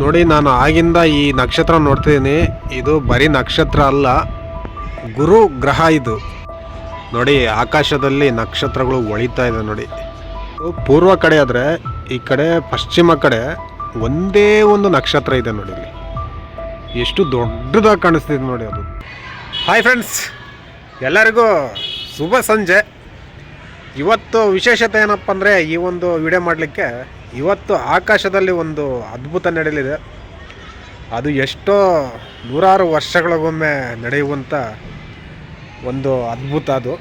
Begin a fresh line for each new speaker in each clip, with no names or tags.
ನೋಡಿ, ನಾನು ಆಗಿಂದ ಈ ನಕ್ಷತ್ರ ನೋಡ್ತಿದ್ದೀನಿ. ಇದು ಬರೀ ನಕ್ಷತ್ರ ಅಲ್ಲ, ಗುರು ಗ್ರಹ ಇದು. ನೋಡಿ, ಆಕಾಶದಲ್ಲಿ ನಕ್ಷತ್ರಗಳು ಒಳಿತಾ ಇದೆ ನೋಡಿ. ಪೂರ್ವ ಕಡೆ ಆದರೆ, ಈ ಕಡೆ ಪಶ್ಚಿಮ ಕಡೆ ಒಂದೇ ಒಂದು ನಕ್ಷತ್ರ ಇದೆ ನೋಡಿ ಇಲ್ಲಿ. ಎಷ್ಟು ದೊಡ್ಡದಾಗಿ ಕಾಣಿಸ್ತಿದೆ ನೋಡಿ ಅದು. ಹಾಯ್ ಫ್ರೆಂಡ್ಸ್ ಎಲ್ಲರಿಗೂ ಶುಭ ಸಂಜೆ. ಇವತ್ತು ವಿಶೇಷತೆ ಏನಪ್ಪ ಅಂದರೆ ಈ ಒಂದು ವಿಡಿಯೋ ಮಾಡಲಿಕ್ಕೆ ಇವತ್ತು ಆಕಾಶದಲ್ಲಿ ಒಂದು ಅದ್ಭುತ ನಡೆಯಲಿದೆ. ಅದು ಎಷ್ಟೋ ನೂರಾರು ವರ್ಷಗಳಿಗೊಮ್ಮೆ ನಡೆಯುವಂಥ ಒಂದು ಅದ್ಭುತ ಅದು.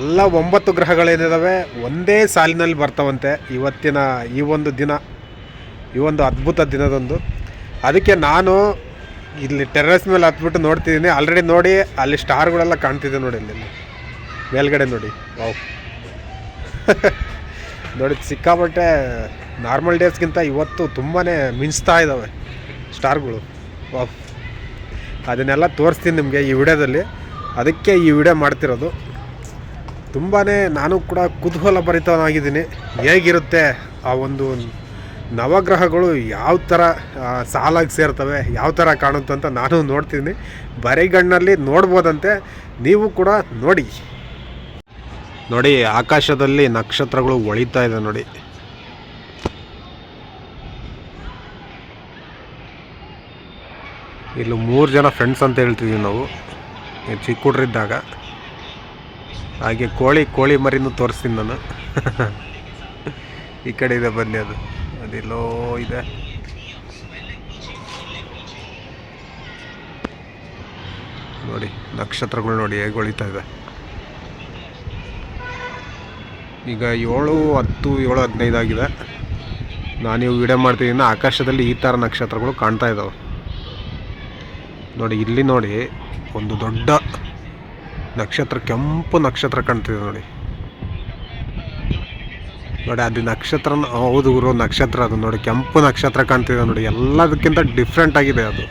ಎಲ್ಲ ಒಂಬತ್ತು ಗ್ರಹಗಳೇನಿದ್ದಾವೆ ಒಂದೇ ಸಾಲಿನಲ್ಲಿ ಬರ್ತಾವಂತೆ ಇವತ್ತಿನ ಈ ಒಂದು ದಿನ, ಈ ಒಂದು ಅದ್ಭುತ ದಿನದೊಂದು. ಅದಕ್ಕೆ ನಾನು ಇಲ್ಲಿ ಟೆರ್ರಸ್ ಮೇಲೆ ಹತ್ಬಿಟ್ಟು ನೋಡ್ತಿದ್ದೀನಿ. ಆಲ್ರೆಡಿ ನೋಡಿ, ಅಲ್ಲಿ ಸ್ಟಾರ್ಗಳೆಲ್ಲ ಕಾಣ್ತಿದೆ ನೋಡಿ ಅಲ್ಲಿ ಮೇಲ್ಗಡೆ ನೋಡಿ. ವಾವ್. ನೋಡಿ ಸಿಕ್ಕಾಪಟ್ಟೆ ನಾರ್ಮಲ್ ಡೇಸ್ಗಿಂತ ಇವತ್ತು ತುಂಬಾ ಮಿಂಚ್ತಾ ಇದ್ದಾವೆ ಸ್ಟಾರ್ಗಳು. ವಾವ್ ಅದನ್ನೆಲ್ಲ ತೋರಿಸ್ತೀನಿ ನಿಮಗೆ ಈ ವಿಡಿಯೋದಲ್ಲಿ. ಅದಕ್ಕೆ ಈ ವಿಡಿಯೋ ಮಾಡ್ತಿರೋದು. ತುಂಬಾ ನಾನು ಕೂಡ ಕುತೂಹಲ ಭರಿತನಾಗಿದ್ದೀನಿ ಹೇಗಿರುತ್ತೆ ಆ ಒಂದು ನವಗ್ರಹಗಳು ಯಾವ ಥರ ಸಾಲಾಗಿ ಸೇರ್ತವೆ, ಯಾವ ಥರ ಕಾಣುತ್ತಂತ ನಾನು ನೋಡ್ತೀನಿ. ಬರಿಗಣ್ಣಲ್ಲಿ ನೋಡ್ಬೋದಂತೆ. ನೀವು ಕೂಡ ನೋಡಿ. ನೋಡಿ, ಆಕಾಶದಲ್ಲಿ ನಕ್ಷತ್ರಗಳು ಒಳಿತಾ ಇದೆ ನೋಡಿ. ಇಲ್ಲಿ ಮೂರು ಜನ ಫ್ರೆಂಡ್ಸ್ ಅಂತ ಹೇಳ್ತಿದ್ದೀವಿ ನಾವು. ಚಿಕ್ಕ ಹುಡ್ರಿದ್ದಾಗ ಹಾಗೆ ಕೋಳಿ ಕೋಳಿ ಮರಿನೂ ತೋರಿಸ್ತೀನಿ ನಾನು. ಈ ಕಡೆ ಇದೆ ಬನ್ನಿ ಅದು. ಅದೆಲ್ಲೋ ಇದೆ. ನೋಡಿ, ನಕ್ಷತ್ರಗಳು ನೋಡಿ ಹೇಗೆ ಹೊಳಿತಾ ಇದೆ. ಈಗ ಏಳು ಹತ್ತು ಏಳು ಹದಿನೈದು ಆಗಿದೆ. ನಾನು ಇವು ವಿಡಿಯೋ ಮಾಡ್ತಿದ್ದೀನಿ ಆಕಾಶದಲ್ಲಿ ಈ ಥರ ನಕ್ಷತ್ರಗಳು ಕಾಣ್ತಾ ಇದ್ದಾವೆ ನೋಡಿ, ಇಲ್ಲಿ ನೋಡಿ, ಒಂದು ದೊಡ್ಡ ನಕ್ಷತ್ರ, ಕೆಂಪು ನಕ್ಷತ್ರ ಕಾಣ್ತಿದೆ ನೋಡಿ. ನೋಡಿ, ಅದು ನಕ್ಷತ್ರ, ಹೌದು ಗುರು, ನಕ್ಷತ್ರ ಅದು. ನೋಡಿ, ಕೆಂಪು ನಕ್ಷತ್ರ ಕಾಣ್ತಿದೆ ನೋಡಿ. ಎಲ್ಲದಕ್ಕಿಂತ ಡಿಫ್ರೆಂಟ್ ಆಗಿದೆ ಅದು.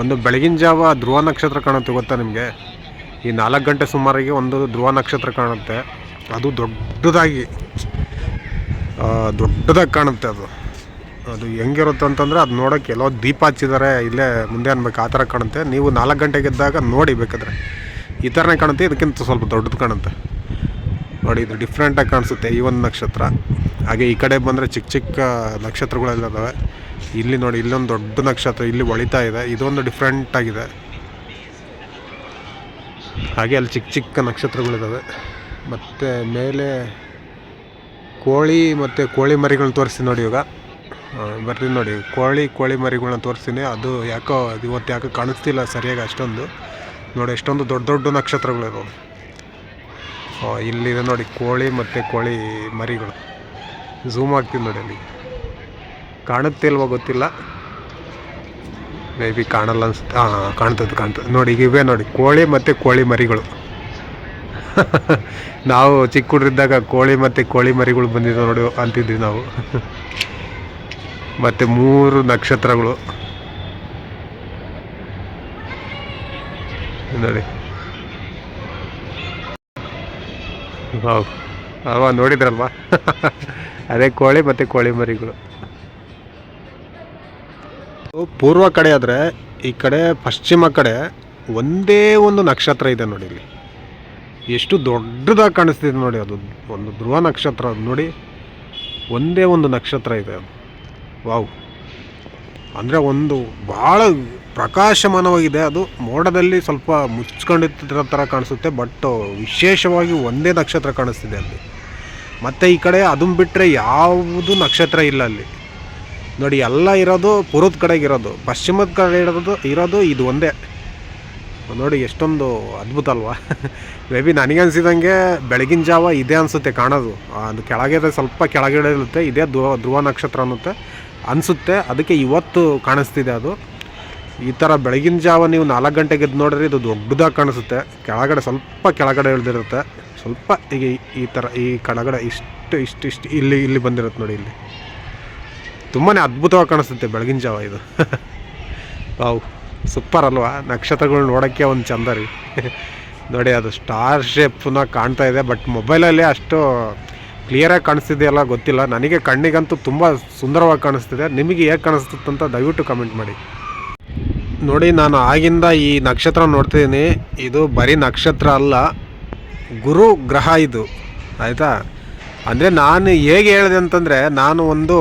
ಒಂದು ಬೆಳಗಿನ ಜಾವ ಧ್ರುವ ನಕ್ಷತ್ರ ಕಾಣುತ್ತೆ ಗೊತ್ತಾ ನಿಮಗೆ? ಈ ನಾಲ್ಕು ಗಂಟೆ ಸುಮಾರಿಗೆ ಒಂದು ಧ್ರುವ ನಕ್ಷತ್ರ ಕಾಣುತ್ತೆ. ಅದು ದೊಡ್ಡದಾಗಿ ದೊಡ್ಡದಾಗಿ ಕಾಣುತ್ತೆ ಅದು. ಅದು ಹೆಂಗಿರುತ್ತೆ ಅಂತಂದರೆ ಅದು ನೋಡೋಕ್ಕೆ ಎಲ್ಲೋ ದೀಪ ಹಚ್ಚಿದ್ದಾರೆ ಇಲ್ಲೇ ಮುಂದೆ ಅನ್ಬೇಕು, ಆ ಥರ ಕಾಣುತ್ತೆ. ನೀವು ನಾಲ್ಕು ಗಂಟೆಗೆ ಇದ್ದಾಗ ನೋಡಿ ಬೇಕಾದ್ರೆ. ಈ ಥರನೇ ಕಾಣುತ್ತೆ, ಇದಕ್ಕಿಂತ ಸ್ವಲ್ಪ ದೊಡ್ಡದು ಕಾಣುತ್ತೆ. ನೋಡಿ, ಇದು ಡಿಫ್ರೆಂಟಾಗಿ ಕಾಣಿಸುತ್ತೆ ಈ ಒಂದು ನಕ್ಷತ್ರ. ಹಾಗೆ ಈ ಕಡೆ ಬಂದರೆ ಚಿಕ್ಕ ಚಿಕ್ಕ ನಕ್ಷತ್ರಗಳೆಲ್ಲ ಇದ್ದಾವೆ ಇಲ್ಲಿ ನೋಡಿ, ಇಲ್ಲೊಂದು ದೊಡ್ಡ ನಕ್ಷತ್ರ ಇಲ್ಲಿ ಒಳಿತಾ ಇದೆ. ಇದೊಂದು ಡಿಫ್ರೆಂಟಾಗಿದೆ ಹಾಗೆ ಅಲ್ಲಿ ಚಿಕ್ಕ ಚಿಕ್ಕ ನಕ್ಷತ್ರಗಳಿದ್ದಾವೆ ಮತ್ತು ಮೇಲೆ ಕೋಳಿ ಮತ್ತು ಕೋಳಿ ಮರಿಗಳನ್ನ ತೋರಿಸ್ತೀನಿ ನೋಡಿ ಇವಾಗ. ಬರ್ರಿ ನೋಡಿ. ಕೋಳಿ ಕೋಳಿ ಮರಿಗಳನ್ನ ತೋರಿಸ್ತೀನಿ. ಅದು ಯಾಕೋ ಅದು ಇವತ್ತು ಯಾಕೋ ಕಾಣಿಸ್ತಿಲ್ಲ ಸರಿಯಾಗಿ ಅಷ್ಟೊಂದು. ನೋಡಿ ಎಷ್ಟೊಂದು ದೊಡ್ಡ ದೊಡ್ಡ ನಕ್ಷತ್ರಗಳಿದಾವೆ. ಆ, ಇಲ್ಲಿದೆ ನೋಡಿ ಕೋಳಿ ಮತ್ತು ಕೋಳಿ ಮರಿಗಳು. ಝೂಮ್ ಆಗ್ತೀನಿ ನೋಡಿ ಅಲ್ಲಿ. ಕಾಣುತ್ತೆ ಇಲ್ವೋ ಗೊತ್ತಿಲ್ಲ. ಮೇ ಬಿ ಕಾಣಲ್ಲ ಅನ್ಸುತ್ತೆ. ಹಾಂ ಕಾಣ್ತದೆ ಕಾಣ್ತದೆ. ನೋಡಿ ಇವೆ ನೋಡಿ. ಕೋಳಿ ಮತ್ತು ಕೋಳಿ ಮರಿಗಳು. ನಾವು ಚಿಕ್ಕ ಹುಡ್ರಿದ್ದಾಗ ಕೋಳಿ ಮತ್ತು ಕೋಳಿ ಮರಿಗಳು ಬಂದಿದ್ದಾವೆ ನೋಡಿ ಅಂತಿದ್ವಿ ನಾವು. ಮತ್ತು ಮೂರು ನಕ್ಷತ್ರಗಳು. ನೋಡಿ. ಹೌ ಅಲ್ವಾ ನೋಡಿದ್ರಲ್ವಾ? ಅದೇ ಕೋಳಿ ಮತ್ತು ಕೋಳಿ ಮರಿಗಳು. ಪೂರ್ವ ಕಡೆ ಆದರೆ ಈ ಕಡೆ ಪಶ್ಚಿಮ ಕಡೆ ಒಂದೇ ಒಂದು ನಕ್ಷತ್ರ ಇದೆ ನೋಡಿ ಇಲ್ಲಿ. ಎಷ್ಟು ದೊಡ್ಡದಾಗಿ ಕಾಣಿಸ್ತಿದೆ ನೋಡಿ, ಅದು ಒಂದು ಧ್ರುವ ನಕ್ಷತ್ರ ಅದು ನೋಡಿ. ಒಂದೇ ಒಂದು ನಕ್ಷತ್ರ ಇದೆ ಅದು. ವಾವ್. ಅಂದರೆ ಒಂದು ಭಾಳ ಪ್ರಕಾಶಮಾನವಾಗಿದೆ. ಅದು ಮೋಡದಲ್ಲಿ ಸ್ವಲ್ಪ ಮುಚ್ಕೊಂಡಿರೋ ಥರ ಕಾಣಿಸುತ್ತೆ, ಬಟ್ ವಿಶೇಷವಾಗಿ ಒಂದೇ ನಕ್ಷತ್ರ ಕಾಣಿಸ್ತಿದೆ ಅಲ್ಲಿ. ಮತ್ತು ಈ ಕಡೆ ಅದನ್ನು ಬಿಟ್ಟರೆ ಯಾವುದು ನಕ್ಷತ್ರ ಇಲ್ಲ ಅಲ್ಲಿ. ನೋಡಿ, ಎಲ್ಲ ಇರೋದು ಪೂರ್ವದ ಕಡೆಗೆ ಇರೋದು, ಪಶ್ಚಿಮದ ಕಡೆ ಇರೋದು ಇರೋದು ಇದು ಒಂದೇ. ನೋಡಿ, ಎಷ್ಟೊಂದು ಅದ್ಭುತ ಅಲ್ವಾ? ಮೇ ಬಿ ನನಗನ್ಸಿದಂಗೆ ಬೆಳಗಿನ ಜಾವ ಇದೆ ಅನಿಸುತ್ತೆ ಕಾಣೋದು. ಅದು ಕೆಳಗೆ ಸ್ವಲ್ಪ ಕೆಳಗಡೆ ಇರುತ್ತೆ, ಇದೇ ಧ್ರುವ ಧ್ರುವ ನಕ್ಷತ್ರ ಅನ್ನುತ್ತೆ. ಅನಿಸುತ್ತೆ, ಅದಕ್ಕೆ ಇವತ್ತು ಕಾಣಿಸ್ತಿದೆ ಅದು. ಈ ಥರ ಬೆಳಗಿನ ಜಾವ ನೀವು ನಾಲ್ಕು ಗಂಟೆಗೆ ಎದ್ದು ನೋಡಿದ್ರೆ ಇದು ದೊಡ್ಡದಾಗಿ ಕಾಣಿಸುತ್ತೆ. ಕೆಳಗಡೆ ಸ್ವಲ್ಪ ಕೆಳಗಡೆ ಇಳಿದಿರುತ್ತೆ. ಸ್ವಲ್ಪ ಈಗ ಈ- ಥರ, ಈ ಕೆಳಗಡೆ ಇಷ್ಟು ಇಷ್ಟು ಇಷ್ಟು ಇಲ್ಲಿ ಇಲ್ಲಿ ಬಂದಿರುತ್ತೆ ನೋಡಿ ಇಲ್ಲಿ. ತುಂಬಾ ಅದ್ಭುತವಾಗಿ ಕಾಣಿಸುತ್ತೆ ಬೆಳಗಿನ ಜಾವ ಇದು. ವಾವ್. ಸೂಪರ್ ಅಲ್ವಾ? ನಕ್ಷತ್ರಗಳು ನೋಡೋಕ್ಕೆ ಒಂದು ಚಂದ ರೀ. ನೋಡಿ, ಅದು ಸ್ಟಾರ್ ಶೇಪ್ನ ಕಾಣ್ತಾ ಇದೆ, ಬಟ್ ಮೊಬೈಲಲ್ಲಿ ಅಷ್ಟು ಕ್ಲಿಯರಾಗಿ ಕಾಣಿಸ್ತಿದೆಯಲ್ಲ ಗೊತ್ತಿಲ್ಲ. ನನಗೆ ಕಣ್ಣಿಗಂತೂ ತುಂಬ ಸುಂದರವಾಗಿ ಕಾಣಿಸ್ತಿದೆ. ನಿಮಗೆ ಹೇಗೆ ಕಾಣಿಸ್ತಂತ ದಯವಿಟ್ಟು ಕಮೆಂಟ್ ಮಾಡಿ. ನೋಡಿ, ನಾನು ಆಗಿಂದ ಈ ನಕ್ಷತ್ರ ನೋಡ್ತಿದ್ದೀನಿ. ಇದು ಬರೀ ನಕ್ಷತ್ರ ಅಲ್ಲ, ಗುರು ಗ್ರಹ ಇದು. ಆಯಿತಾ? ಅಂದರೆ ನಾನು ಹೇಗೆ ಹೇಳಿದೆ ಅಂತಂದರೆ, ನಾನು ಒಂದು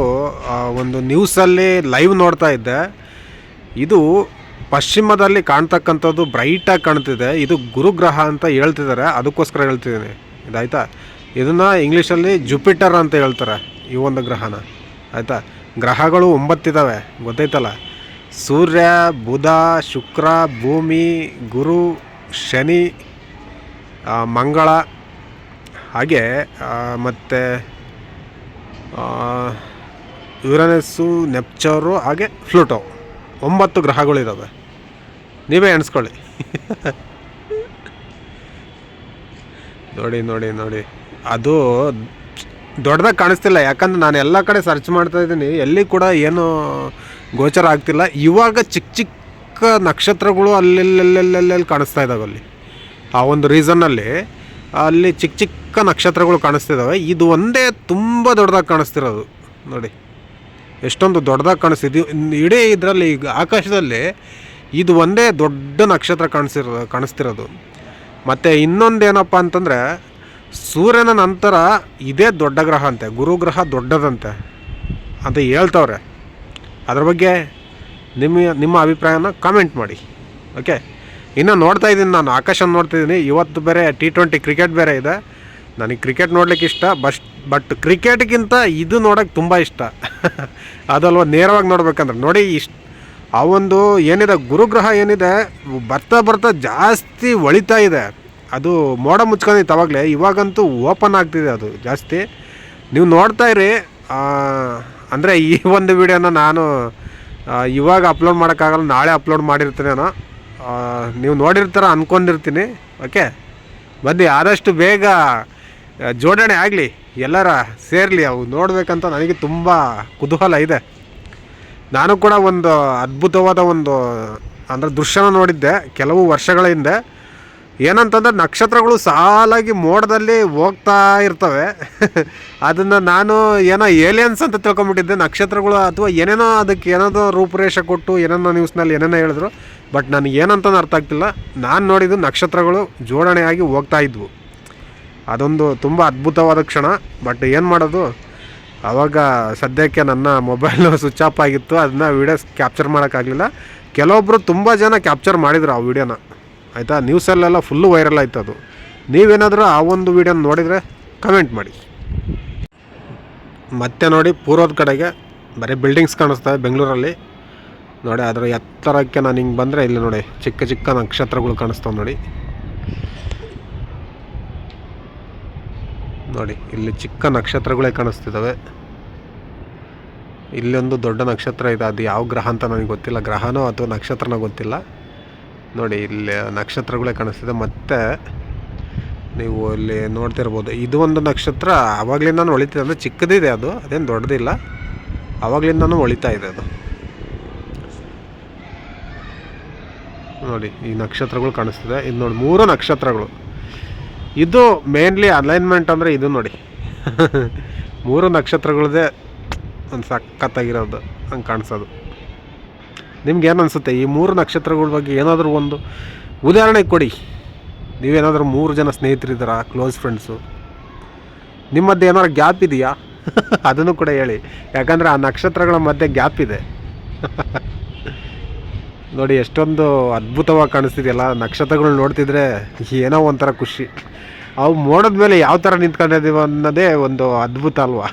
ಒಂದು ನ್ಯೂಸಲ್ಲಿ ಲೈವ್ ನೋಡ್ತಾ ಇದ್ದೆ. ಇದು ಪಶ್ಚಿಮದಲ್ಲಿ ಕಾಣ್ತಕ್ಕಂಥದ್ದು ಬ್ರೈಟಾಗಿ ಕಾಣ್ತಿದೆ. ಇದು ಗುರುಗ್ರಹ ಅಂತ ಹೇಳ್ತಿದ್ದಾರೆ. ಅದಕ್ಕೋಸ್ಕರ ಹೇಳ್ತಿದ್ದೀನಿ. ಇದಾಯ್ತಾ? ಇದನ್ನು ಇಂಗ್ಲೀಷಲ್ಲಿ ಜುಪಿಟರ್ ಅಂತ ಹೇಳ್ತಾರೆ ಈ ಒಂದು ಗ್ರಹನ. ಆಯಿತಾ? ಗ್ರಹಗಳು ಒಂಬತ್ತಿದ್ದಾವೆ ಗೊತ್ತೈತಲ್ಲ ಸೂರ್ಯ, ಬುಧ, ಶುಕ್ರ, ಭೂಮಿ, ಗುರು, ಶನಿ ಮಂಗಳ. ಹಾಗೆ ಮತ್ತು ಯುರನೆಸ್ಸು, ನೆಪ್ಚರು, ಹಾಗೆ ಫ್ಲೂಟೋ ಒಂಬತ್ತು ಗ್ರಹಗಳಿದ್ದಾವೆ ನೀವೇ ಎಣಿಸ್ಕೊಳ್ಳಿ. ನೋಡಿ ನೋಡಿ ನೋಡಿ. ಅದು ದೊಡ್ಡದಾಗಿ ಕಾಣಿಸ್ತಿಲ್ಲ. ಯಾಕಂದ್ರೆ ನಾನು ಎಲ್ಲ ಕಡೆ ಸರ್ಚ್ ಮಾಡ್ತಾ ಇದ್ದೀನಿ. ಎಲ್ಲಿ ಕೂಡ ಏನು ಗೋಚರ ಆಗ್ತಿಲ್ಲ. ಇವಾಗ ಚಿಕ್ಕ ಚಿಕ್ಕ ನಕ್ಷತ್ರಗಳು ಅಲ್ಲೆಲ್ಲೆಲ್ಲೆಲ್ಲೆಲ್ಲಿ ಕಾಣಿಸ್ತಾ ಇದ್ದಾವೆ ಅಲ್ಲಿ. ಆ ಒಂದು ರೀಸನ್ನಲ್ಲಿ ಅಲ್ಲಿ ಚಿಕ್ಕ ಚಿಕ್ಕ ನಕ್ಷತ್ರಗಳು ಕಾಣಿಸ್ತಿದ್ದಾವೆ ಇದು ಒಂದೇ ತುಂಬ ದೊಡ್ಡದಾಗಿ ಕಾಣಿಸ್ತಿರೋದು. ನೋಡಿ. ಎಷ್ಟೊಂದು ದೊಡ್ಡದಾಗಿ ಕಾಣಿಸ್ತಿದ್ದು ಇನ್ನು ಇಡೀ ಇದರಲ್ಲಿ ಆಕಾಶದಲ್ಲಿ ಇದು ಒಂದೇ ದೊಡ್ಡ ನಕ್ಷತ್ರ ಕಾಣಿಸಿರೋ, ಕಾಣಿಸ್ತಿರೋದು. ಮತ್ತು ಇನ್ನೊಂದು ಏನಪ್ಪ ಅಂತಂದರೆ, ಸೂರ್ಯನ ನಂತರ ಇದೇ ದೊಡ್ಡ ಗ್ರಹ ಅಂತೆ ಗುರುಗ್ರಹ ದೊಡ್ಡದಂತೆ ಅಂತ ಹೇಳ್ತವ್ರೆ. ಅದ್ರ ಬಗ್ಗೆ ನಿಮ್ಮ ನಿಮ್ಮ ಅಭಿಪ್ರಾಯನ ಕಾಮೆಂಟ್ ಮಾಡಿ ಓಕೆ ಇನ್ನು ನೋಡ್ತಾ ಇದ್ದೀನಿ, ನಾನು ಆಕಾಶ ನೋಡ್ತಿದ್ದೀನಿ ಇವತ್ತು ಬೇರೆ ಟಿ ಟ್ವೆಂಟಿ ಕ್ರಿಕೆಟ್ ಬೇರೆ ಇದೆ. ನನಗೆ ಕ್ರಿಕೆಟ್ ನೋಡ್ಲಿಕ್ಕೆ ಇಷ್ಟ ಬಸ್ಟ್ ಬಟ್ ಕ್ರಿಕೆಟ್ಗಿಂತ ಇದು ನೋಡೋಕ್ಕೆ ತುಂಬ ಇಷ್ಟ. ಅದಲ್ವ, ನೇರವಾಗಿ ನೋಡ್ಬೇಕಂದ್ರೆ. ನೋಡಿ, ಇಷ್ಟು ಆ ಒಂದು ಏನಿದೆ ಗುರುಗ್ರಹ ಏನಿದೆ ಬರ್ತಾ ಬರ್ತಾ ಜಾಸ್ತಿ ಒಳಿತಾ ಇದೆ. ಅದು ಮೋಡ ಮುಚ್ಕೊಂಡಿತ್ತು ಅವಾಗಲೇ ಇವಾಗಂತೂ ಓಪನ್ ಆಗ್ತಿದೆ ಅದು ಜಾಸ್ತಿ. ನೀವು ನೋಡ್ತಾ ಇರಿ ಅಂದರೆ ಈ ಒಂದು ವಿಡಿಯೋನ ನಾನು ಇವಾಗ ಅಪ್ಲೋಡ್ ಮಾಡೋಕ್ಕಾಗಲ್ಲ ನಾಳೆ ಅಪ್ಲೋಡ್ ಮಾಡಿರ್ತೀನೇನೋ ಆ, ನೀವು ನೋಡಿರ್ತಾರ ಅಂದ್ಕೊಂಡಿರ್ತೀನಿ ಓಕೆ? ಬನ್ನಿ ಆದಷ್ಟು ಬೇಗ ಜೋಡಣೆ ಆಗಲಿ ಎಲ್ಲರ ಸೇರಲಿ ಅವು ನೋಡಬೇಕಂತ ನನಗೆ ತುಂಬ ಕುತೂಹಲ ಇದೆ. ನಾನು ಕೂಡ ಒಂದು ಅದ್ಭುತವಾದ ಒಂದು, ಅಂದರೆ ದೃಶ್ಯನ ನೋಡಿದ್ದೆ ಕೆಲವು ವರ್ಷಗಳ ಹಿಂದೆ. ಏನಂತಂದ್ರೆ ನಕ್ಷತ್ರಗಳು ಸಾಲಾಗಿ ಮೋಡದಲ್ಲಿ ಹೋಗ್ತಾ ಇರ್ತವೆ. ಅದನ್ನು ನಾನು ಏನೋ ಏಲಿಯನ್ಸ್ ಅಂತ ತಿಳ್ಕೊಂಬಿಟ್ಟಿದ್ದೆ. ನಕ್ಷತ್ರಗಳು ಅಥವಾ ಏನೇನೋ ಅದಕ್ಕೆ ಏನಾದೋ ರೂಪುರೇಷೆ ಕೊಟ್ಟು ಏನೇನೋ ನ್ಯೂಸ್ನಲ್ಲಿ ಏನೇನೋ ಹೇಳಿದ್ರು. ಬಟ್ ನನಗೆ ಏನಂತ ಅರ್ಥ ಆಗ್ತಿಲ್ಲ. ನಾನು ನೋಡಿದ್ದು ನಕ್ಷತ್ರಗಳು ಜೋಡಣೆಯಾಗಿ ಹೋಗ್ತಾ ಇದ್ವು. ಅದೊಂದು ತುಂಬ ಅದ್ಭುತವಾದ ಕ್ಷಣ. ಬಟ್ ಏನು ಮಾಡೋದು? ಆವಾಗ ಸದ್ಯಕ್ಕೆ ನನ್ನ ಮೊಬೈಲು ಸ್ವಿಚ್ ಆಫ್ ಆಗಿತ್ತು. ಅದನ್ನ ವೀಡಿಯೋಸ್ ಕ್ಯಾಪ್ಚರ್ ಮಾಡೋಕ್ಕಾಗಲಿಲ್ಲ. ಕೆಲವೊಬ್ಬರು ತುಂಬ ಜನ ಕ್ಯಾಪ್ಚರ್ ಮಾಡಿದ್ರು ಆ ವಿಡಿಯೋನ ಆಯಿತಾ? ನ್ಯೂಸಲ್ಲೆಲ್ಲ ಫುಲ್ಲು ವೈರಲ್ ಆಯ್ತು ಅದು. ನೀವೇನಾದರೂ ಆ ಒಂದು ವಿಡಿಯೋನ ನೋಡಿದರೆ ಕಮೆಂಟ್ ಮಾಡಿ. ಮತ್ತೆ ನೋಡಿ, ಪೂರ್ವದ ಕಡೆಗೆ ಬರೀ ಬಿಲ್ಡಿಂಗ್ಸ್ ಕಾಣಿಸ್ತವೆ ಬೆಂಗಳೂರಲ್ಲಿ. ನೋಡಿ, ಅದರ ಎತ್ತರಕ್ಕೆ ನಾನು ಹಿಂಗೆ ಬಂದರೆ ಇಲ್ಲಿ ನೋಡಿ, ಚಿಕ್ಕ ಚಿಕ್ಕ ನಕ್ಷತ್ರಗಳು ಕಾಣಿಸ್ತಾವೆ ನೋಡಿ. ನೋಡಿ, ಇಲ್ಲಿ ಚಿಕ್ಕ ನಕ್ಷತ್ರಗಳೇ ಕಾಣಿಸ್ತಿದ್ದಾವೆ ಇಲ್ಲೊಂದು ದೊಡ್ಡ ನಕ್ಷತ್ರ ಇದೆ, ಅದು ಯಾವ ಗ್ರಹ ಅಂತ ನನಗೆ ಗೊತ್ತಿಲ್ಲ. ಗ್ರಹನೋ ಅಥವಾ ನಕ್ಷತ್ರನೋ ಗೊತ್ತಿಲ್ಲ. ನೋಡಿ, ಇಲ್ಲಿ ನಕ್ಷತ್ರಗಳೇ ಕಾಣಿಸ್ತಿದೆ. ಮತ್ತು ನೀವು ಇಲ್ಲಿ ನೋಡ್ತಿರ್ಬೋದು, ಇದು ಒಂದು ನಕ್ಷತ್ರ ಆವಾಗಲಿಂದನೂ ಹೊಳಿತಿದೆ ಅಂದರೆ ಚಿಕ್ಕದಿದೆ ಅದು, ಅದೇನು ದೊಡ್ಡದಿಲ್ಲ. ಆವಾಗಲಿಂದನೂ ಹೊಳಿತಾ ಇದೆ ಅದು. ನೋಡಿ, ಈ ನಕ್ಷತ್ರಗಳು ಕಾಣಿಸ್ತಿದೆ. ಇದು ನೋಡಿ, ಮೂರು ನಕ್ಷತ್ರಗಳು. ಇದು ಮೇನ್ಲಿ ಅಲೈನ್ಮೆಂಟ್ ಅಂದರೆ ಇದು ನೋಡಿ. ಮೂರು ನಕ್ಷತ್ರಗಳದೇ ಒಂದು ಸಖತ್ತಾಗಿರೋದು ಹಂಗೆ ಕಾಣಿಸೋದು. ನಿಮ್ಗೇನು ಅನಿಸುತ್ತೆ ಈ ಮೂರು ನಕ್ಷತ್ರಗಳ ಬಗ್ಗೆ ಏನಾದರೂ ಒಂದು ಉದಾಹರಣೆ ಕೊಡಿ. ನೀವೇನಾದರೂ ಮೂರು ಜನ ಸ್ನೇಹಿತರಿದ್ದೀರಾ ಕ್ಲೋಸ್ ಫ್ರೆಂಡ್ಸು ನಿಮ್ಮ ಮಧ್ಯೆ ಏನಾದ್ರು ಗ್ಯಾಪ್ ಇದೆಯಾ? ಅದನ್ನು ಕೂಡ ಹೇಳಿ. ಯಾಕಂದರೆ ಆ ನಕ್ಷತ್ರಗಳ ಮಧ್ಯೆ ಗ್ಯಾಪ್ ಇದೆ. ನೋಡಿ, ಎಷ್ಟೊಂದು ಅದ್ಭುತವಾಗಿ ಕಾಣಿಸ್ತಿದೆಯಲ್ಲ? ನಕ್ಷತ್ರಗಳು ನೋಡ್ತಿದ್ರೆ ಏನೋ ಒಂಥರ ಖುಷಿ. ಅವು ಮೋಡದ ಮೇಲೆ ಯಾವ ಥರ ನಿಂತ್ಕೊಂಡಿದ್ದೀವಿ ಅನ್ನೋದೇ ಒಂದು ಅದ್ಭುತ ಅಲ್ವಾ?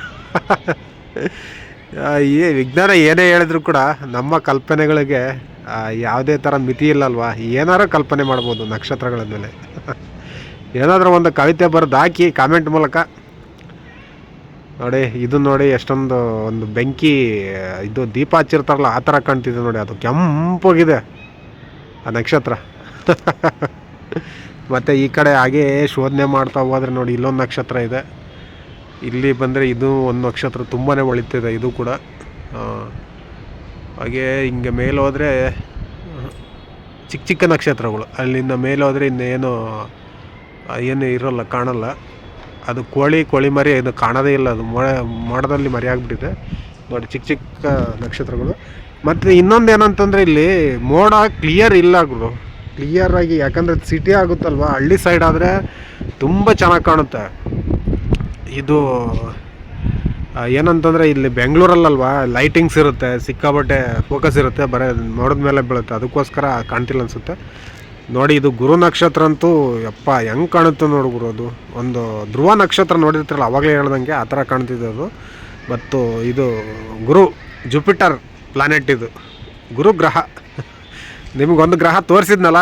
ಈ ವಿಜ್ಞಾನ ಏನೇ ಹೇಳಿದ್ರು ಕೂಡ ನಮ್ಮ ಕಲ್ಪನೆಗಳಿಗೆ ಯಾವುದೇ ಥರ ಮಿತಿ ಇಲ್ಲಲ್ವಾ? ಏನಾರು ಕಲ್ಪನೆ ಮಾಡ್ಬೋದು ನಕ್ಷತ್ರಗಳ ಮೇಲೆ. ಏನಾದರೂ ಒಂದು ಕವಿತೆ ಬರೆದು ಹಾಕಿ ಕಾಮೆಂಟ್ ಮೂಲಕ. ನೋಡಿ, ಇದು ನೋಡಿ ಎಷ್ಟೊಂದು ಒಂದು ಬೆಂಕಿ, ಇದು ದೀಪ ಹಚ್ಚಿರ್ತಾರಲ್ಲ, ಆ ಥರ ಕಾಣ್ತಿದೆ ನೋಡಿ, ಅದು ಕೆಂಪೋಗಿದೆ ಆ ನಕ್ಷತ್ರ. ಮತ್ತು ಈ ಕಡೆ ಹಾಗೇ ಶೋಧನೆ ಮಾಡ್ತಾ ಹೋದ್ರೆ ನೋಡಿ, ಇಲ್ಲೊಂದು ನಕ್ಷತ್ರ ಇದೆ. ಇಲ್ಲಿ ಬಂದರೆ ಇದು ಒಂದು ನಕ್ಷತ್ರ ತುಂಬಾ ಒಳಿತಿದೆ, ಇದು ಕೂಡ. ಹಾಗೇ ಹಾಗೆ ಮೇಲೆ ಹೋದರೆ ಚಿಕ್ಕ ಚಿಕ್ಕ ನಕ್ಷತ್ರಗಳು. ಅಲ್ಲಿಂದ ಮೇಲೆ ಹೋದರೆ ಇನ್ನೇನು, ಏನು ಇರೋಲ್ಲ, ಕಾಣಲ್ಲ. ಅದು ಕೋಳಿ ಕೋಳಿ ಮರಿ, ಇದು ಕಾಣೋದೇ ಇಲ್ಲ, ಅದು ಮೋಡ ಮೋಡದಲ್ಲಿ ಮರಿ ಆಗಿಬಿಟ್ಟಿದೆ. ನೋಡಿ, ಚಿಕ್ಕ ಚಿಕ್ಕ ನಕ್ಷತ್ರಗಳು. ಮತ್ತು ಇನ್ನೊಂದು ಏನಂತಂದರೆ ಇಲ್ಲಿ ಮೋಡ ಕ್ಲಿಯರ್ ಇಲ್ಲ ಗುರು. ಕ್ಲಿಯರ್ ಆಗಿ, ಯಾಕಂದರೆ ಸಿಟಿ ಆಗುತ್ತಲ್ವ? ಹಳ್ಳಿ ಸೈಡ್ ಆದರೆ ತುಂಬ ಚೆನ್ನಾಗಿ ಕಾಣುತ್ತೆ. ಇದು ಏನಂತಂದರೆ ಇಲ್ಲಿ ಬೆಂಗಳೂರಲ್ಲಲ್ವಾ? ಲೈಟಿಂಗ್ಸ್ ಇರುತ್ತೆ ಸಿಕ್ಕಾಬಟ್ಟೆ ಫೋಕಸ್ ಇರುತ್ತೆ, ಬರೀ ನೋಡಿದ ಮೇಲೆ ಬೀಳುತ್ತೆ. ಅದಕ್ಕೋಸ್ಕರ ಕಾಣ್ತಿಲ್ಲ ಅನಿಸುತ್ತೆ. ನೋಡಿ, ಇದು ಗುರು ನಕ್ಷತ್ರ ಅಂತೂ ಯಪ್ಪ, ಹೆಂಗೆ ಕಾಣುತ್ತೆ ನೋಡು ಗುರು ಅದು. ಒಂದು ಧ್ರುವ ನಕ್ಷತ್ರ ನೋಡಿರ್ತಿರಲ್ಲ, ಅವಾಗಲೇ ಹೇಳ್ದಂಗೆ ಆ ಥರ ಕಾಣ್ತಿದೆ ಅದು. ಮತ್ತು ಇದು ಗುರು ಜುಪಿಟರ್ ಪ್ಲಾನೆಟ್ ಇದು. ಗುರು ಗ್ರಹ ನಿಮಗೊಂದು ಗ್ರಹ ತೋರಿಸಿದ್ನಲ್ಲ?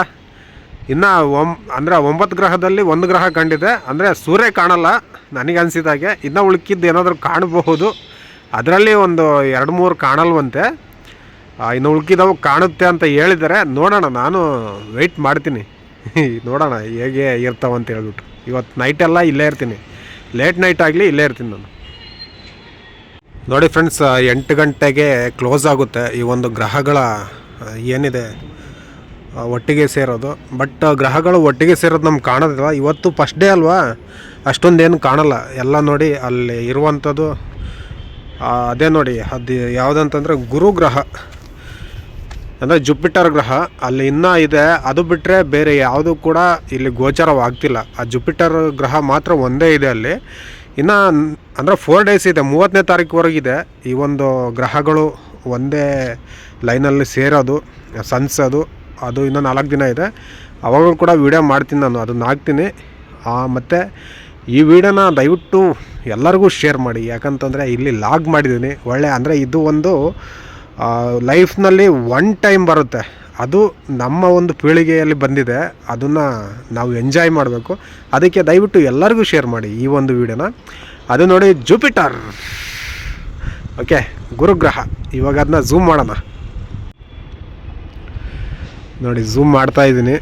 ಇನ್ನು ಒಂ, ಅಂದರೆ ಒಂಬತ್ತು ಗ್ರಹದಲ್ಲಿ ಒಂದು ಗ್ರಹ ಕಂಡಿದೆ. ಅಂದರೆ ಸೂರ್ಯ ಕಾಣಲ್ಲ, ನನಗೆ ಅನಿಸಿದಾಗೆ ಇನ್ನು ಉಳ್ಕಿದ್ದು ಏನಾದರೂ ಕಾಣಬಹುದು. ಅದರಲ್ಲಿ ಒಂದು ಎರಡು ಮೂರು ಕಾಣಲ್ವಂತೆ. ಇನ್ನು ಉಳ್ಕಿದವು ಕಾಣುತ್ತೆ ಅಂತ ಹೇಳಿದರೆ ನೋಡೋಣ, ನಾನು ವೆಯ್ಟ್ ಮಾಡ್ತೀನಿ. ನೋಡೋಣ ಹೇಗೆ ಇರ್ತಾವಂತ ಹೇಳ್ಬಿಟ್ಟು. ಇವತ್ತು ನೈಟೆಲ್ಲ ಇಲ್ಲೇ ಇರ್ತೀನಿ. ಲೇಟ್ ನೈಟ್ ಆಗಲಿ ಇಲ್ಲೇ ಇರ್ತೀನಿ ನಾನು. ನೋಡಿ ಫ್ರೆಂಡ್ಸ್ ಎಂಟು ಗಂಟೆಗೆ ಕ್ಲೋಸ್ ಆಗುತ್ತೆ ಈ ಒಂದು ಗ್ರಹಗಳ ಏನಿದೆ? ಒಟ್ಟಿಗೆ ಸೇರೋದು. ಬಟ್ ಗ್ರಹಗಳು ಒಟ್ಟಿಗೆ ಸೇರೋದು ನಮ್ಗೆ ಕಾಣೋದಿಲ್ಲ ಇವತ್ತು ಫಸ್ಟ್ ಡೇ ಅಲ್ವಾ? ಅಷ್ಟೊಂದೇನು ಕಾಣಲ್ಲ. ಎಲ್ಲ ನೋಡಿ ಅಲ್ಲಿ ಇರುವಂಥದ್ದು ಅದೇ ನೋಡಿ. ಅದು ಯಾವುದಂತಂದರೆ ಗುರು ಗ್ರಹ. ಅಂದರೆ ಜುಪಿಟರ್ ಗ್ರಹ, ಅಲ್ಲಿ ಇನ್ನೂ ಇದೆ. ಅದು ಬಿಟ್ಟರೆ ಬೇರೆ ಯಾವುದು ಕೂಡ ಇಲ್ಲಿ ಗೋಚರವಾಗ್ತಿಲ್ಲ. ಆ ಜುಪಿಟರ್ ಗ್ರಹ ಮಾತ್ರ ಒಂದೇ ಇದೆ ಅಲ್ಲಿ. ಇನ್ನು ಅಂದರೆ ಫೋರ್ ಡೇಸ್ ಇದೆ. ಮೂವತ್ತನೇ ತಾರೀಕುವರೆಗಿದೆ ಈ ಒಂದು ಗ್ರಹಗಳು ಒಂದೇ ಲೈನಲ್ಲಿ ಸೇರೋದು ಸನ್ಸೋದು ಅದು ಇನ್ನೂ ನಾಲ್ಕು ದಿನ ಇದೆ. ಅವಾಗಲೂ ಕೂಡ ವೀಡಿಯೋ ಮಾಡ್ತೀನಿ ನಾನು ಅದನ್ನ ಹಾಕ್ತೀನಿ ಮತ್ತು ಈ ವಿಡಿಯೋನ ದಯವಿಟ್ಟು ಎಲ್ಲರಿಗೂ ಶೇರ್ ಮಾಡಿ. ಯಾಕಂತಂದರೆ ಇಲ್ಲಿ ಲಾಗ್ ಮಾಡಿದ್ದೀನಿ. ಒಳ್ಳೆ, ಅಂದರೆ ಇದು ಒಂದು ಲೈಫ್ನಲ್ಲಿ ಒನ್ ಟೈಮ್ ಬರುತ್ತೆ. ಅದು ನಮ್ಮ ಒಂದು ಪೀಳಿಗೆಯಲ್ಲಿ ಬಂದಿದೆ. ಅದನ್ನು ನಾವು ಎಂಜಾಯ್ ಮಾಡಬೇಕು. ಅದಕ್ಕೆ ದಯವಿಟ್ಟು ಎಲ್ಲರಿಗೂ ಶೇರ್ ಮಾಡಿ ಈ ಒಂದು ವಿಡಿಯೋನ ಅದು ನೋಡಿ ಜುಪಿಟರ್ ಓಕೆ ಗುರುಗ್ರಹ. ಇವಾಗ ಅದನ್ನ ಝೂಮ್ ಮಾಡೋಣ. ನೋಡಿ ಝೂಮ್ ಮಾಡ್ತಾ ಇದ್ದೀನಿ.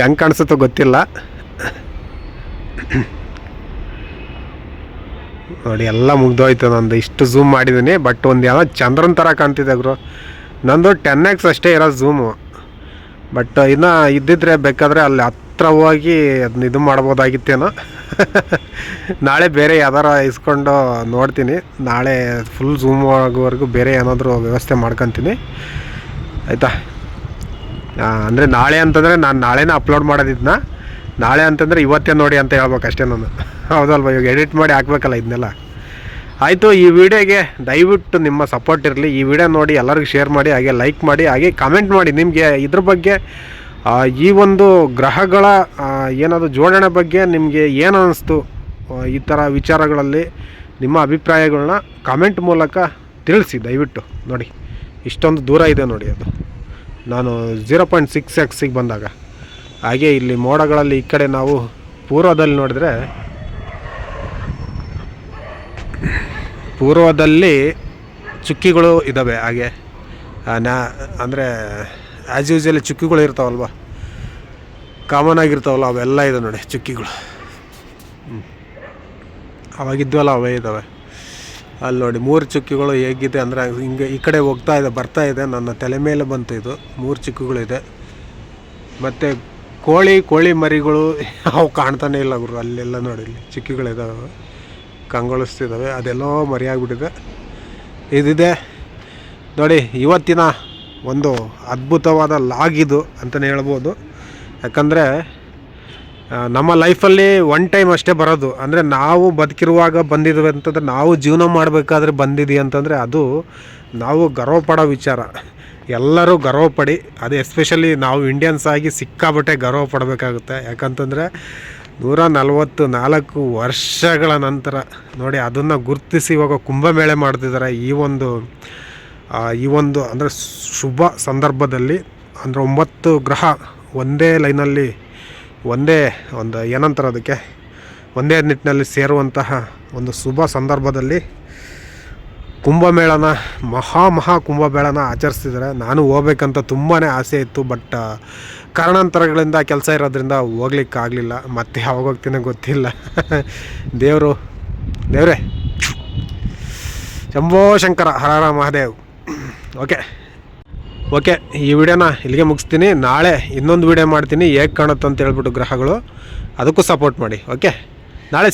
ಹೆಂಗೆ ಕಾಣಿಸುತ್ತೋ ಗೊತ್ತಿಲ್ಲ. ನೋಡಿ, ಎಲ್ಲ ಮುಗ್ದೋಯ್ತು ನಂದು. ಇಷ್ಟು ಝೂಮ್ ಮಾಡಿದ್ದೀನಿ ಬಟ್ ಒಂದು ಯಾವ ಚಂದ್ರನ ಥರ ಕಾಣ್ತಿದೆ ಗುರು. ನಂದು ಟೆನ್ ಎಕ್ಸ್ ಅಷ್ಟೇ ಇರೋ ಝೂಮು ಬಟ್ ಇನ್ನು ಇದ್ದಿದ್ರೆ ಬೇಕಾದರೆ ಅಲ್ಲಿ ಹತ್ರ ಹೋಗಿ ಅದನ್ನ ಇದು ಮಾಡ್ಬೋದಾಗಿತ್ತೇನೋ. ನಾಳೆ ಬೇರೆ ಯಾವ್ದಾರ ಇಸ್ಕೊಂಡು ನೋಡ್ತೀನಿ. ನಾಳೆ ಫುಲ್ ಝೂಮ್ ಆಗೋವರೆಗೂ ಬೇರೆ ಏನಾದರೂ ವ್ಯವಸ್ಥೆ ಮಾಡ್ಕೊತೀನಿ. ಆಯಿತಾ? ಅಂದರೆ ನಾಳೆ ಅಂತಂದರೆ ನಾನು ನಾಳೆನೇ ಅಪ್ಲೋಡ್ ಮಾಡೋದಿದ್ದನ್ನ ನಾಳೆ ಅಂತಂದರೆ ಇವತ್ತೇ ನೋಡಿ ಅಂತ ಹೇಳ್ಬೇಕು ಅಷ್ಟೇ ನಾನು. ಹೌದಲ್ವ? ಇವಾಗ ಎಡಿಟ್ ಮಾಡಿ ಹಾಕ್ಬೇಕಲ್ಲ ಇದನ್ನೆಲ್ಲ ಆಯಿತು, ಈ ವಿಡಿಯೋಗೆ ದಯವಿಟ್ಟು ನಿಮ್ಮ ಸಪೋರ್ಟ್ ಇರಲಿ. ಈ ವಿಡಿಯೋ ನೋಡಿ ಎಲ್ಲರಿಗೂ ಶೇರ್ ಮಾಡಿ, ಹಾಗೆ ಲೈಕ್ ಮಾಡಿ, ಹಾಗೆ ಕಮೆಂಟ್ ಮಾಡಿ. ನಿಮಗೆ ಇದ್ರ ಬಗ್ಗೆ ಈ ಒಂದು ಗ್ರಹಗಳ ಏನಾದರೂ ಏನದು ಜೋಡಣೆ ಬಗ್ಗೆ ನಿಮಗೆ ಏನು ಅನ್ನಿಸ್ತು ಈ ಥರ ವಿಚಾರಗಳಲ್ಲಿ ನಿಮ್ಮ ಅಭಿಪ್ರಾಯಗಳನ್ನ ಕಮೆಂಟ್ ಮೂಲಕ ತಿಳಿಸಿ ದಯವಿಟ್ಟು ನೋಡಿ. ಇಷ್ಟೊಂದು ದೂರ ಇದೆ ನೋಡಿ ಅದು. ನಾನು ಝೀರೋ ಪಾಯಿಂಟ್ ಸಿಕ್ಸ್ ಎಕ್ಸಿಗೆ ಬಂದಾಗ, ಹಾಗೆ ಇಲ್ಲಿ ಮೋಡಗಳಲ್ಲಿ ಈ ಕಡೆ ನಾವು ಪೂರ್ವದಲ್ಲಿ ನೋಡಿದ್ರೆ, ಪೂರ್ವದಲ್ಲಿ ಚುಕ್ಕಿಗಳು ಇದ್ದಾವೆ ಹಾಗೆ ನಾ, ಅಂದರೆ ಆ್ಯಸ್ ಯೂಶಲಿ ಚುಕ್ಕಿಗಳು ಇರ್ತಾವಲ್ವ ಕಾಮನ್ ಆಗಿರ್ತಾವಲ್ಲ, ಅವೆಲ್ಲ ಇದೆ ನೋಡಿ, ಚುಕ್ಕಿಗಳು. ಅವಾಗಿದ್ವಲ್ಲ ಅವೇ ಇದ್ದಾವೆ ಅಲ್ಲಿ ನೋಡಿ, ಮೂರು ಚುಕ್ಕಿಗಳು ಹೇಗಿದೆ ಅಂದರೆ ಹಿಂಗೆ ಈ ಕಡೆ ಹೋಗ್ತಾ ಇದೆ, ಬರ್ತಾ ಇದೆ. ನನ್ನ ತಲೆ ಮೇಲೆ ಬಂತು ಇದು. ಮೂರು ಚುಕ್ಕಿಗಳಿದೆ ಮತ್ತು ಕೋಳಿ ಕೋಳಿ ಮರಿಗಳು ಅವು ಕಾಣ್ತಾನೆ ಇಲ್ಲ ಗುರು. ಅಲ್ಲೆಲ್ಲ ನೋಡಿ, ಇಲ್ಲಿ ಚಿಕ್ಕಿಗಳಿದ್ದಾವೆ ಕಂಗೊಳಿಸ್ತಿದ್ದಾವೆ ಅದೆಲ್ಲೋ ಮರಿಯಾಗ್ಬಿಟ್ಟಿದೆ. ಇದಿದೆ. ನೋಡಿ, ಇವತ್ತಿನ ಒಂದು ಅದ್ಭುತವಾದ ಲಾಗ್ ಇದು ಅಂತಲೇ ಹೇಳ್ಬೋದು. ಯಾಕಂದರೆ ನಮ್ಮ ಲೈಫಲ್ಲಿ ಒನ್ ಟೈಮ್ ಅಷ್ಟೇ ಬರೋದು. ಅಂದರೆ ನಾವು ಬದುಕಿರುವಾಗ ಬಂದಿದ್ವಿ ಅಂತಂದರೆ ನಾವು ಜೀವನ ಮಾಡಬೇಕಾದ್ರೆ ಬಂದಿದ್ದೀವಿ ಅಂತಂದರೆ ಅದು ನಾವು ಗರ್ವ ಪಡೋ ವಿಚಾರ. ಎಲ್ಲರೂ ಗರ್ವ ಪಡಿ ಅದು ಎಸ್ಪೆಷಲಿ ನಾವು ಇಂಡಿಯನ್ಸ್ ಆಗಿ ಸಿಕ್ಕಾಬಟ್ಟೆ ಗರ್ವ ಪಡಬೇಕಾಗುತ್ತೆ ಯಾಕಂತಂದರೆ ನೂರ ನಲವತ್ತು ನಾಲ್ಕು ವರ್ಷಗಳ ನಂತರ, ನೋಡಿ ಅದನ್ನು ಗುರುತಿಸಿ ಇವಾಗ ಕುಂಭಮೇಳೆ ಮಾಡ್ತಿದ್ದಾರೆ ಈ ಒಂದು ಈ ಒಂದು ಅಂದರೆ ಶುಭ ಸಂದರ್ಭದಲ್ಲಿ. ಅಂದರೆ ಒಂಬತ್ತು ಗ್ರಹ ಒಂದೇ ಲೈನಲ್ಲಿ ಒಂದೇ ಒಂದು ಏನಂತಾರೆ ಅದಕ್ಕೆ? ಒಂದೇ ನಿಟ್ಟಿನಲ್ಲಿ ಸೇರುವಂತಹ ಒಂದು ಶುಭ ಸಂದರ್ಭದಲ್ಲಿ ಕುಂಭಮೇಳನ, ಮಹಾ ಮಹಾ ಕುಂಭಮೇಳನ ಆಚರಿಸ್ತಿದ್ದಾರೆ. ನಾನು ಹೋಗ್ಬೇಕಂತ ತುಂಬಾ ಆಸೆ ಇತ್ತು, ಬಟ್ ಕಾರಣಾಂತರಗಳಿಂದ ಕೆಲಸ ಇರೋದ್ರಿಂದ ಹೋಗ್ಲಿಕ್ಕಾಗಲಿಲ್ಲ. ಮತ್ತೆ ಯಾವಾಗ ಹೋಗ್ತೀನೋ ಗೊತ್ತಿಲ್ಲ. ದೇವರು, ದೇವರೇ. ಶಂಭೋ ಶಂಕರ, ಹರ ಮಹಾದೇವ್. ಓಕೆ ಓಕೆ, ಈ ವಿಡಿಯೋನ ಇಲ್ಲಿಗೆ ಮುಗಿಸ್ತೀನಿ. ನಾಳೆ ಇನ್ನೊಂದು ವಿಡಿಯೋ ಮಾಡ್ತೀನಿ. ಹೇಗೆ ಅಂತ ಹೇಳ್ಬಿಟ್ಟು ಗ್ರಹಗಳು. ಅದಕ್ಕೂ ಸಪೋರ್ಟ್ ಮಾಡಿ. ಓಕೆ? ನಾಳೆ